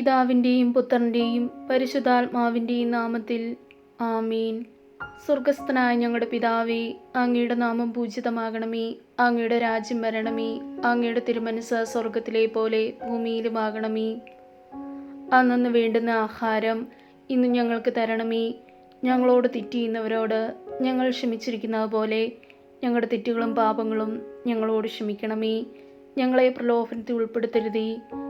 പിതാവിന്റെയും പുത്രന്റെയും പരിശുദ്ധാത്മാവിന്റെയും നാമത്തിൽ ആമീൻ. സ്വർഗസ്ഥനായ ഞങ്ങളുടെ പിതാവേ അങ്ങയുടെ നാമം പൂജിതമാകണമേ അങ്ങയുടെ രാജ്യം വരണമേ അങ്ങയുടെ തിരുമനസ് സ്വർഗത്തിലെ പോലെ ഭൂമിയിലുമാകണമേ. അന്നു വേണ്ടുന്ന ആഹാരം ഇന്ന് ഞങ്ങൾക്ക് തരണമേ. ഞങ്ങളോട് തെറ്റിയുന്നവരോട് ഞങ്ങൾ ക്ഷമിച്ചിരിക്കുന്നത് പോലെ ഞങ്ങളുടെ തെറ്റുകളും പാപങ്ങളും ഞങ്ങളോട് ക്ഷമിക്കണമേ. ഞങ്ങളെ പ്രലോഭനത്തിൽ ഉൾപ്പെടുത്തരുതേ.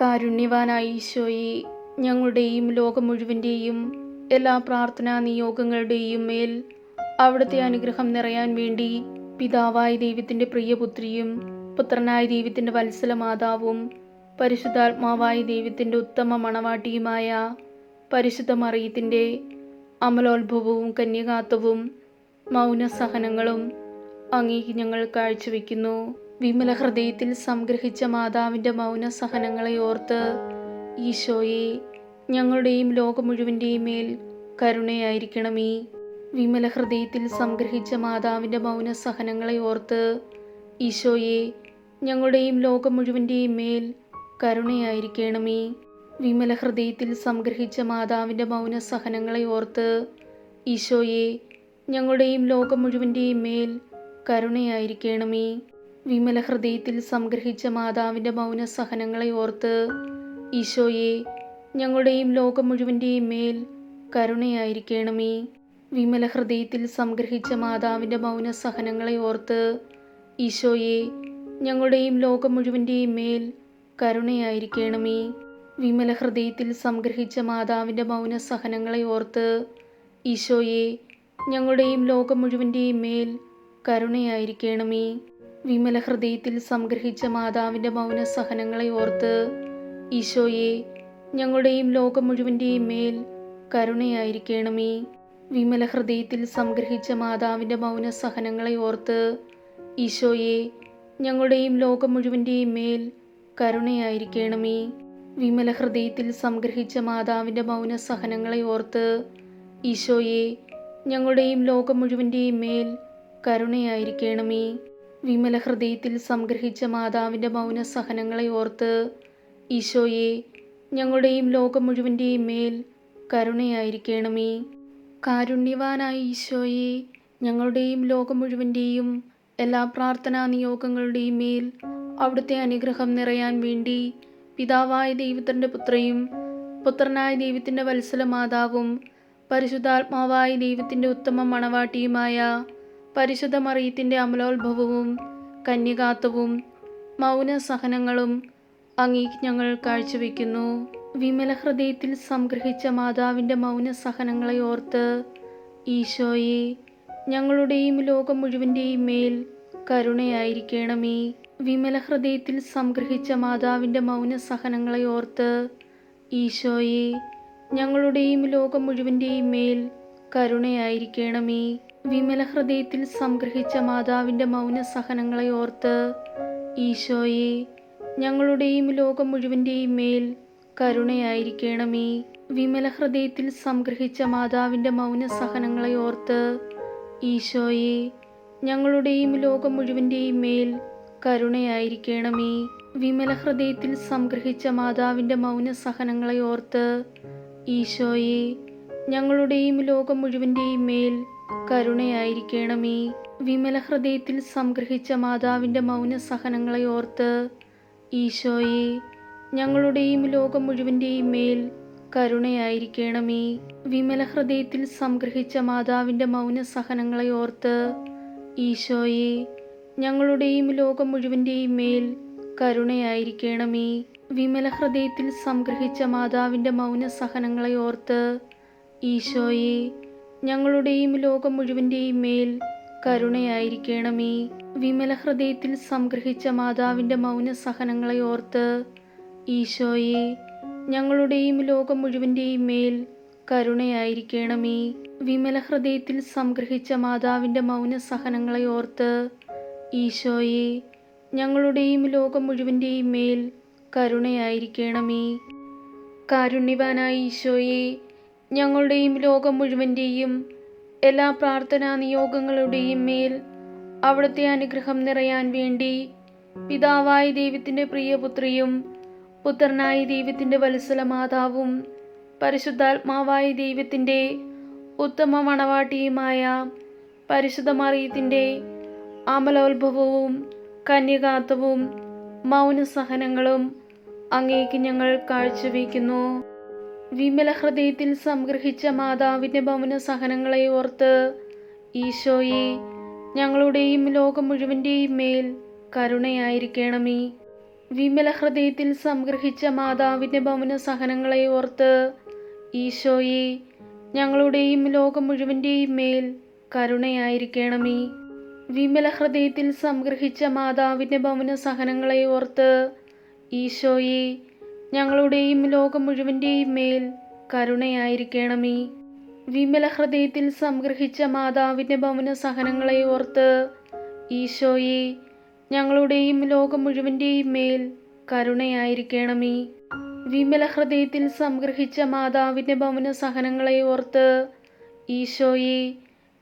കാരുണ്യവാനായ ഈശോയെ ഞങ്ങളുടെയും ലോകം മുഴുവന്റെയും എല്ലാ പ്രാർത്ഥനാ നിയോഗങ്ങളുടെയും മേൽ അവിടുത്തെ അനുഗ്രഹം നിറയാൻ വേണ്ടി പിതാവായ ദൈവത്തിന്റെ പ്രിയപുത്രിയും പുത്രനായ ദൈവത്തിന്റെ വത്സല മാതാവും പരിശുദ്ധാത്മാവായ ദൈവത്തിന്റെ ഉത്തമ മണവാട്ടിയുമായ പരിശുദ്ധ മറിയത്തിന്റെ അമലോത്ഭവവും കന്യകാത്വവും മൗനസഹനങ്ങളും അങ്ങേക്ക് ഞങ്ങൾ കാഴ്ചവെക്കുന്നു. വിമല ഹൃദയത്തിൽ സംഗ്രഹിച്ച മാതാവിന്റെ മൗന സഹനങ്ങളെ ഓർത്ത് ഈശോയെ ഞങ്ങളുടെയും ലോകം മുഴുവന്റെയും മേൽ കരുണയായിരിക്കണമേ. വിമല ഹൃദയത്തിൽ സംഗ്രഹിച്ച മാതാവിന്റെ മൗന സഹനങ്ങളെ ഓർത്ത് ഈശോയെ ഞങ്ങളുടെയും ലോകം മുഴുവന്റെയും മേൽ കരുണയായിരിക്കണമേ. വിമല ഹൃദയത്തിൽ സംഗ്രഹിച്ച മാതാവിന്റെ മൗന സഹനങ്ങളെ ഓർത്ത് ഈശോയെ ഞങ്ങളുടെയും ലോകം മുഴുവന്റെയും മേൽ കരുണയായിരിക്കണമേ. വിമല ഹൃദയത്തിൽ സംഗ്രഹിച്ച മാതാവിന്റെ മൗന സഹനങ്ങളെ ഓർത്ത് ഈശോയെ ഞങ്ങളുടെയും ലോകം മുഴുവന്റെയും മേൽ കരുണയായിരിക്കണമേ. വിമല ഹൃദയത്തിൽ സംഗ്രഹിച്ച മാതാവിന്റെ മൗന സഹനങ്ങളെ ഓർത്ത് ഈശോയെ ഞങ്ങളുടെയും ലോകം മുഴുവന്റെയും മേൽ കരുണയായിരിക്കണമേ. വിമല ഹൃദയത്തിൽ സംഗ്രഹിച്ച മാതാവിന്റെ മൗന സഹനങ്ങളെ ഓർത്ത് ഈശോയെ ഞങ്ങളുടെയും ലോകം മുഴുവന്റെയും മേൽ കരുണയായിരിക്കണമേ. വിമല ഹൃദയത്തിൽ സംഗ്രഹിച്ച മാതാവിന്റെ മൗന സഹനങ്ങളെ ഓർത്ത് ഈശോയെ ഞങ്ങളുടെയും ലോകം മുഴുവന്റെയും മേൽ കരുണയായിരിക്കണമേ. വിമല ഹൃദയത്തിൽ സംഗ്രഹിച്ച മാതാവിന്റെ മൗന സഹനങ്ങളെ ഓർത്ത് ഈശോയെ ഞങ്ങളുടെയും ലോകം മുഴുവന്റെയും മേൽ കരുണയായിരിക്കണമേ. വിമല ഹൃദയത്തിൽ സംഗ്രഹിച്ച മാതാവിന്റെ മൗന സഹനങ്ങളെ ഓർത്ത് ഈശോയെ ഞങ്ങളുടെയും ലോകം മുഴുവന്റെയും മേൽ കരുണയായിരിക്കണമേ. വിമല ഹൃദയത്തിൽ സംഗ്രഹിച്ച മാതാവിന്റെ മൗന സഹനങ്ങളെ ഓർത്ത് ഈശോയെ ഞങ്ങളുടെയും ലോകം മുഴുവന്റെയും മേൽ കരുണയായിരിക്കണമേ. കാരുണ്യവാനായ ഈശോയെ ഞങ്ങളുടെയും ലോകം മുഴുവന്റെയും എല്ലാ പ്രാർത്ഥനാ നിയോഗങ്ങളുടെയും മേൽ അവിടുത്തെ അനുഗ്രഹം നിറയാൻ വേണ്ടി പിതാവായ ദൈവത്തിന്റെ പുത്രയും പുത്രനായ ദൈവത്തിന്റെ വത്സല മാതാവും പരിശുദ്ധാത്മാവായ ദൈവത്തിന്റെ ഉത്തമ മണവാട്ടിയുമായ പരിശുദ്ധ മറിയത്തിന്റെ അമലോത്ഭവവും കന്യകാത്വവും മൗനസഹനങ്ങളും അങ്ങേക്ക് ഞങ്ങൾ കാഴ്ചവെക്കുന്നു. വിമല ഹൃദയത്തിൽ സംഗ്രഹിച്ച മാതാവിന്റെ മൗനസഹനങ്ങളെ ഓർത്ത് ഈശോയെ ഞങ്ങളുടെയും ലോകം മുഴുവന്റെയും മേൽ കരുണയായിരിക്കണമേ. വിമല ഹൃദയത്തിൽ സംഗ്രഹിച്ച മാതാവിന്റെ മൗനസഹനങ്ങളെ ഓർത്ത് ഈശോയെ ഞങ്ങളുടെയും ലോകം മുഴുവന്റെയും മേൽ കരുണയായിരിക്കണമേ. വിമല ഹൃദയത്തിൽ സംഗ്രഹിച്ച മാതാവിന്റെ മൗനസഹനങ്ങളെ ഓർത്ത് ഈശോയെ ഞങ്ങളുടെയും ലോകം മുഴുവന്റെയും മേൽ കരുണയായിരിക്കണമേ. വിമല ഹൃദയത്തിൽ സംഗ്രഹിച്ച മാതാവിന്റെ മൗന സഹനങ്ങളെ ഓർത്ത് ഈശോയെ ഞങ്ങളുടെയും ലോകം മുഴുവന്റെയും മേൽ കരുണയായിരിക്കണമേ. വിമല ഹൃദയത്തിൽ സംഗ്രഹിച്ച മാതാവിന്റെ മൗന സഹനങ്ങളെ ഓർത്ത് ഈശോയെ ഞങ്ങളുടെയും ലോകം മുഴുവന്റെയും മേൽ കരുണയായിരിക്കണമേ. വിമല ഹൃദയത്തിൽ സംഗ്രഹിച്ച മാതാവിന്റെ മൗന സഹനങ്ങളെ ഓർത്ത് ഈശോയെ ഞങ്ങളുടെയും ലോകം മുഴുവന്റെയും മേൽ കരുണയായിരിക്കണമേ. വിമല ഹൃദയത്തിൽ സംഗ്രഹിച്ച മാതാവിന്റെ മൗന സഹനങ്ങളെ ഓർത്ത് ഈശോയെ ഞങ്ങളുടെയും ലോകം മുഴുവന്റെയും മേൽ കരുണയായിരിക്കണമേ. വിമല ഹൃദയത്തിൽ സംഗ്രഹിച്ച മാതാവിന്റെ മൗന സഹനങ്ങളെ ഓർത്ത് ഈശോയെ ഞങ്ങളുടെയും ലോകം മുഴുവന്റെയും മേൽ കരുണയായിരിക്കണമേ. വിമല ഹൃദയത്തിൽ സംഗ്രഹിച്ച മാതാവിന്റെ മൗന സഹനങ്ങളെ ഓർത്ത് ഈശോയെ ഞങ്ങളുടെയും ലോകം മുഴുവന്റെയും മേൽ കരുണയായിരിക്കണമേ. വിമല ഹൃദയത്തിൽ സംഗ്രഹിച്ച മാതാവിന്റെ മൗന സഹനങ്ങളെ ഓർത്ത് ഈശോയെ ഞങ്ങളുടെയും ലോകം മുഴുവന്റെയും മേൽ കരുണയായിരിക്കണമേ. കാരുണ്യവാനായ ഈശോയെ ഞങ്ങളുടെയും ലോകം മുഴുവന്റെയും എല്ലാ പ്രാർത്ഥനാ നിയോഗങ്ങളുടെയും മേൽ അവിടുത്തെ അനുഗ്രഹം നിറയാൻ വേണ്ടി പിതാവായ ദൈവത്തിന്റെ പ്രിയപുത്രിയും പുത്രനായ ദൈവത്തിന്റെ വത്സല മാതാവും പരിശുദ്ധാത്മാവായ ദൈവത്തിന്റെ ഉത്തമ മണവാട്ടിയുമായ പരിശുദ്ധ മറിയത്തിന്റെ അമലോത്ഭവവും കന്യകാത്വവും മൗനസഹനങ്ങളും അങ്ങേക്ക് ഞങ്ങൾ കാഴ്ചവെക്കുന്നു വിമല ഹൃദയത്തിൽ സംഗ്രഹിച്ച മാതാവിന്റെ ഭവന സഹനങ്ങളെ ഓർത്ത് ഈശോയെ ഞങ്ങളുടെയും ലോകം മുഴുവന്റെയും മേൽ കരുണയായിരിക്കണമേ. വിമല ഹൃദയത്തിൽ സംഗ്രഹിച്ച മാതാവിന്റെ ഭവന സഹനങ്ങളെ ഓർത്ത് ഈശോയെ ഞങ്ങളുടെയും ലോകം മുഴുവന്റെയും മേൽ കരുണയായിരിക്കണമേ. വിമല ഹൃദയത്തിൽ സംഗ്രഹിച്ച മാതാവിന്റെ ഭവന സഹനങ്ങളെ ഓർത്ത് ഈശോയെ ഞങ്ങളുടെയും ലോകം മുഴുവന്റെയും മേൽ കരുണയായിരിക്കണമേ. വിമല ഹൃദയത്തിൽ സംഗ്രഹിച്ച മാതാവിന്റെ ഭവന സഹനങ്ങളെ ഓർത്ത് ഈശോയെ ഞങ്ങളുടെയും ലോകം മുഴുവന്റെയും മേൽ കരുണയായിരിക്കണമേ. വിമല ഹൃദയത്തിൽ സംഗ്രഹിച്ച മാതാവിന്റെ ഭവന സഹനങ്ങളെ ഓർത്ത് ഈശോയെ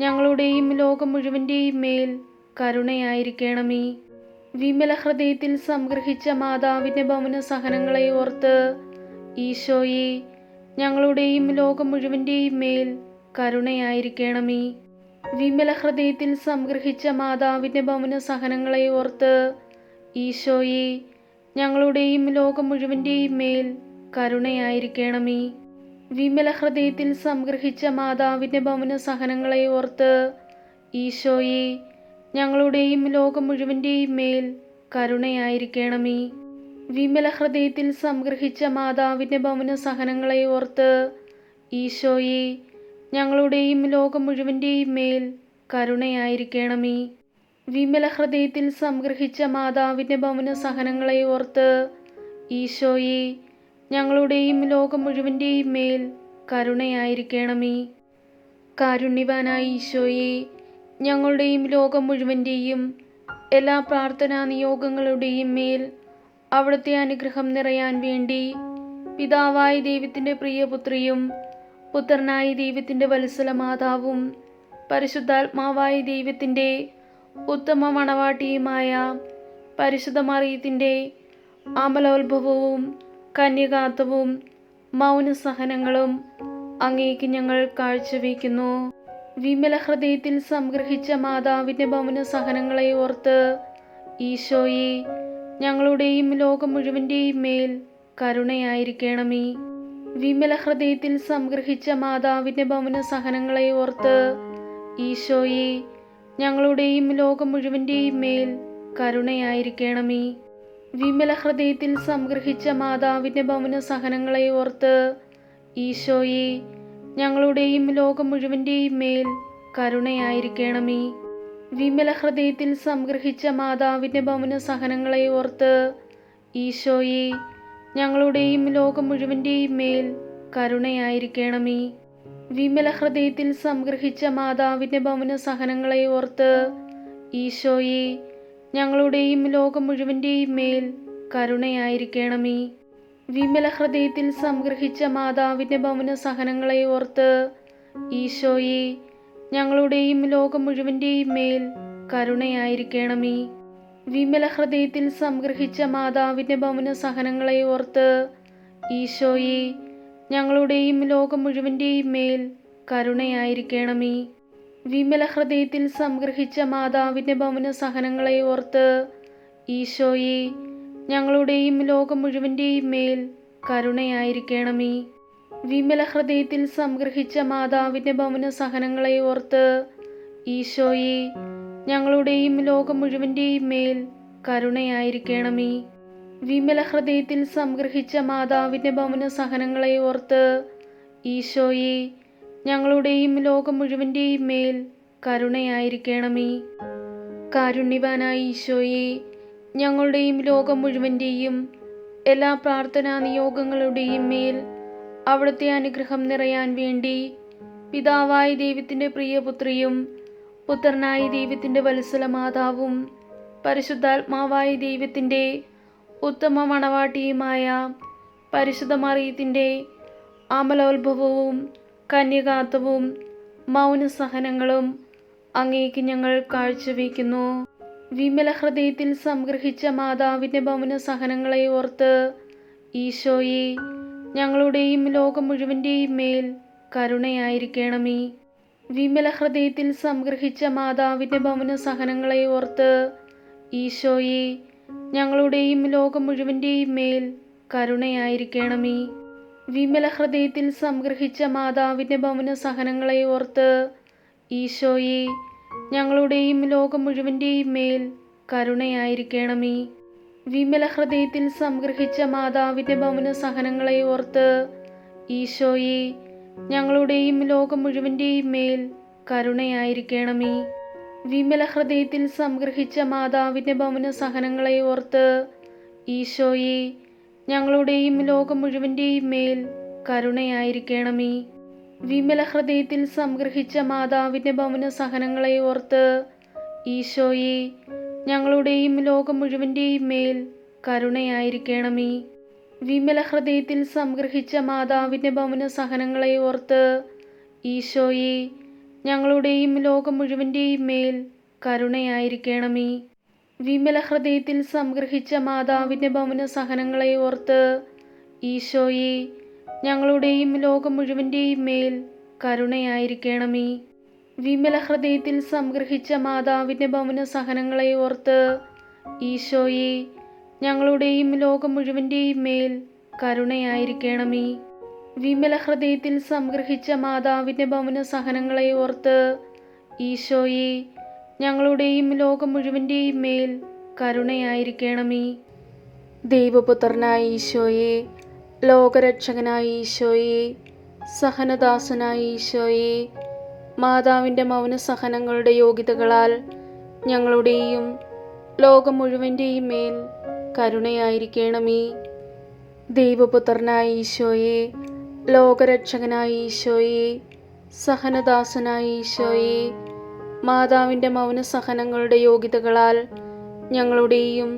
ഞങ്ങളുടെയും ലോകം മുഴുവന്റെയും മേൽ കരുണയായിരിക്കണമേ. വിമല ഹൃദയത്തിൽ സംഗ്രഹിച്ച മാതാവിന്റെ ഭവന സഹനങ്ങളെ ഓർത്ത് ഈശോയെ ഞങ്ങളുടെയും ലോകം മുഴുവന്റെയും മേൽ കരുണയായിരിക്കണമേ. വിമല ഹൃദയത്തിൽ സംഗ്രഹിച്ച മാതാവിന്റെ ഭവന സഹനങ്ങളെ ഓർത്ത് ഈശോയെ ഞങ്ങളുടെയും ലോകം മുഴുവന്റെയും മേൽ കരുണയായിരിക്കണമേ. വിമല ഹൃദയത്തിൽ സംഗ്രഹിച്ച മാതാവിന്റെ ഭവന സഹനങ്ങളെ ഓർത്ത് ഈശോയെ ഞങ്ങളുടെയും ലോകം മുഴുവന്റെയും മേൽ കരുണയായിരിക്കണമേ. വിമല ഹൃദയത്തിൽ സംഗ്രഹിച്ച മാതാവിന്റെ ഭവന സഹനങ്ങളെ ഓർത്ത് ഈശോയെ ഞങ്ങളുടെയും ലോകം മുഴുവന്റെയും മേൽ കരുണയായിരിക്കണമേ. വിമല ഹൃദയത്തിൽ സംഗ്രഹിച്ച മാതാവിന്റെ ഭവന സഹനങ്ങളെ ഓർത്ത് ഈശോയെ ഞങ്ങളുടെയും ലോകം മുഴുവന്റെയും മേൽ കരുണയായിരിക്കണമേ. കാരുണ്യവാനായ ഈശോയെ ഞങ്ങളുടെയും ലോകം മുഴുവന്റെയും എല്ലാ പ്രാർത്ഥനാ നിയോഗങ്ങളുടെയും മേൽ അവിടുത്തെ അനുഗ്രഹം നിറയാൻ വേണ്ടി പിതാവായ ദൈവത്തിന്റെ പ്രിയപുത്രിയും പുത്രനായ ദൈവത്തിന്റെ വത്സല മാതാവും പരിശുദ്ധാത്മാവായ ദൈവത്തിന്റെ ഉത്തമ മണവാട്ടിയുമായ പരിശുദ്ധ മറിയത്തിന്റെ അമലോത്ഭവവും കന്യകാത്വവും മൗനസഹനങ്ങളും അങ്ങേക്ക് ഞങ്ങൾ കാഴ്ചവെക്കുന്നു. വിമല ഹൃദയത്തിൽ സംഗ്രഹിച്ച മാതാവിന്റെ ഭവന സഹനങ്ങളെ ഓർത്ത് ഈശോയെ ഞങ്ങളുടെയും ലോകം മുഴുവന്റെയും മേൽ കരുണയായിരിക്കണമേ. വിമല ഹൃദയത്തിൽ സംഗ്രഹിച്ച മാതാവിന്റെ ഭവന സഹനങ്ങളെ ഓർത്ത് ഈശോയെ ഞങ്ങളുടെയും ലോകം മുഴുവന്റെയും മേൽ കരുണയായിരിക്കണമേ. വിമല ഹൃദയത്തിൽ സംഗ്രഹിച്ച മാതാവിന്റെ ഭവന സഹനങ്ങളെ ഓർത്ത് ഈശോയെ ഞങ്ങളുടെയും ലോകം മുഴുവന്റെയും മേൽ കരുണയായിരിക്കണമേ. വിമല ഹൃദയത്തിൽ സംഗ്രഹിച്ച മാതാവിന്റെ ഭവന സഹനങ്ങളെ ഓർത്ത് ഈശോയെ ഞങ്ങളുടെയും ലോകം മുഴുവന്റെയും മേൽ കരുണയായിരിക്കണമേ. വിമല ഹൃദയത്തിൽ സംഗ്രഹിച്ച മാതാവിന്റെ ഭവന സഹനങ്ങളെ ഓർത്ത് ഈശോയെ ഞങ്ങളുടെയും ലോകം മുഴുവന്റെയും മേൽ കരുണയായിരിക്കണമേ. വിമല ഹൃദയത്തിൽ സംഗ്രഹിച്ച മാതാവിന്റെ ഭവന സഹനങ്ങളെ ഓർത്ത് ഈശോയെ ഞങ്ങളുടെയും ലോകം മുഴുവന്റെയും മേൽ കരുണയായിരിക്കണമേ. വിമല ഹൃദയത്തിൽ സംഗ്രഹിച്ച മാതാവിന്റെ ഭവന സഹനങ്ങളെ ഓർത്ത് ഈശോയെ ഞങ്ങളുടെയും ലോകം മുഴുവന്റെയും മേൽ കരുണയായിരിക്കണമേ. വിമല ഹൃദയത്തിൽ സംഗ്രഹിച്ച മാതാവിന്റെ ഭവന സഹനങ്ങളെ ഓർത്ത് ഈശോയെ ഞങ്ങളുടെയും ലോകം മുഴുവന്റെയും മേൽ കരുണയായിരിക്കണമേ. വിമല ഹൃദയത്തിൽ സംഗ്രഹിച്ച മാതാവിന്റെ ഭവന സഹനങ്ങളെ ഓർത്ത് ഈശോയെ ഞങ്ങളുടെയും ലോകം മുഴുവന്റെയും മേൽ കരുണയായിരിക്കണമേ. വിമല ഹൃദയത്തിൽ സംഗ്രഹിച്ച മാതാവിന്റെ ഭവന സഹനങ്ങളെ ഓർത്ത് ഈശോയെ ഞങ്ങളുടെയും ലോകം മുഴുവന്റെയും മേൽ കരുണയായിരിക്കണമേ. കാരുണ്യവാനായ ഈശോയെ ഞങ്ങളുടെയും ലോകം മുഴുവന്റെയും എല്ലാ പ്രാർത്ഥനാ നിയോഗങ്ങളുടെയും മേൽ അവിടുത്തെ അനുഗ്രഹം നിറയാൻ വേണ്ടി പിതാവായ ദൈവത്തിന്റെ പ്രിയപുത്രിയും പുത്രനായ ദൈവത്തിന്റെ വത്സല മാതാവും പരിശുദ്ധാത്മാവായ ദൈവത്തിന്റെ ഉത്തമ മണവാട്ടിയുമായ പരിശുദ്ധ മറിയത്തിന്റെ അമലോത്ഭവവും കന്യകാത്വവും മൗനസഹനങ്ങളും അങ്ങേക്ക് ഞങ്ങൾ കാഴ്ചവെക്കുന്നു വിമല ഹൃദയത്തിൽ സംഗ്രഹിച്ച മാതാവിന്റെ ഭവന സഹനങ്ങളെ ഓർത്ത് ഈശോയെ ഞങ്ങളുടെയും ലോകം മുഴുവന്റെയും മേൽ കരുണയായിരിക്കണമേ. വിമല ഹൃദയത്തിൽ സംഗ്രഹിച്ച മാതാവിന്റെ ഭവന സഹനങ്ങളെ ഓർത്ത് ഈശോയെ ഞങ്ങളുടെയും ലോകം മുഴുവന്റെയും മേൽ കരുണയായിരിക്കണമേ. വിമല ഹൃദയത്തിൽ സംഗ്രഹിച്ച മാതാവിന്റെ ഭവന സഹനങ്ങളെ ഓർത്ത് ഈശോയെ ഞങ്ങളുടെയും ലോകം മുഴുവന്റെയും മേൽ കരുണയായിരിക്കണമേ. വിമല ഹൃദയത്തിൽ സംഗ്രഹിച്ച മാതാവിന്റെ ഭവന സഹനങ്ങളെ ഓർത്ത് ഈശോയെ ഞങ്ങളുടെയും ലോകം മുഴുവന്റെയും മേൽ കരുണയായിരിക്കണമേ. വിമല ഹൃദയത്തിൽ സംഗ്രഹിച്ച മാതാവിന്റെ ഭവന സഹനങ്ങളെ ഓർത്ത് ഈശോയെ ഞങ്ങളുടെയും ലോകം മുഴുവന്റെയും മേൽ കരുണയായിരിക്കണമേ. വിമല ഹൃദയത്തിൽ സംഗ്രഹിച്ച മാതാവിന്റെ ഭവന സഹനങ്ങളെ ഓർത്ത് ഈശോയെ ഞങ്ങളുടെയും ലോകം മുഴുവന്റെയും മേൽ കരുണയായിരിക്കണമേ. വിമല ഹൃദയത്തിൽ സംഗ്രഹിച്ച മാതാവിന്റെ ഭവന സഹനങ്ങളെ ഓർത്ത് ഈശോയെ ഞങ്ങളുടെയും ലോകം മുഴുവന്റെയും മേൽ കരുണയായിരിക്കണമേ. വിമല ഹൃദയത്തിൽ സംഗ്രഹിച്ച മാതാവിന്റെ ഭവന സഹനങ്ങളെ ഓർത്ത് ഈശോയെ ഞങ്ങളുടെയും ലോകം മുഴുവന്റെയും മേൽ കരുണയായിരിക്കണമേ. വിമല ഹൃദയത്തിൽ സംഗ്രഹിച്ച മാതാവിന്റെ ഭവന സഹനങ്ങളെ ഓർത്ത് ഈശോയെ ഞങ്ങളുടെയും ലോകം മുഴുവന്റെയും മേൽ കരുണയായിരിക്കണമേ. വിമല ഹൃദയത്തിൽ സംഗ്രഹിച്ച മാതാവിന്റെ ഭവന സഹനങ്ങളെ ഓർത്ത് ഈശോയെ ഞങ്ങളുടെയും ലോകം മുഴുവന്റെയും മേൽ കരുണയായിരിക്കണമേ. ദൈവപുത്രനായ ഈശോയെ ലോകരക്ഷകനായ ഈശോയെ സഹനദാസനായ ഈശോയെ മാതാവിന്റെ മൗന സഹനങ്ങളുടെ യോഗ്യതകളാൽ ഞങ്ങളുടെയും ലോകം മുഴുവന്റെയും മേൽ കരുണയായിരിക്കണമേ. ദൈവപുത്രനായ ഈശോയെ ലോകരക്ഷകനായ ഈശോയെ സഹനദാസനായ ഈശോയെ മാതാവിന്റെ മൗന സഹനങ്ങളുടെ യോഗ്യതകളാൽ ഞങ്ങളുടെയും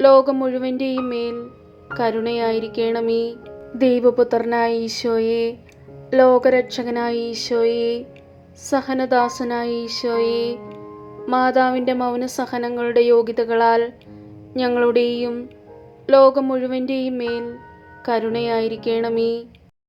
ലോകം മുഴുവന്റെയും മേൽ കരുണയായിരിക്കണമേ. ദൈവപുത്രനായ ഈശോയെ ലോകരക്ഷകനായ ഈശോയെ സഹനദാസനായ ഈശോയെ മാതാവിന്റെ മൗന സഹനങ്ങളുടെ യോഗ്യതകളാൽ ഞങ്ങളുടെയും ലോകം മുഴുവന്റെയും മേൽ കരുണയായിരിക്കണമേ.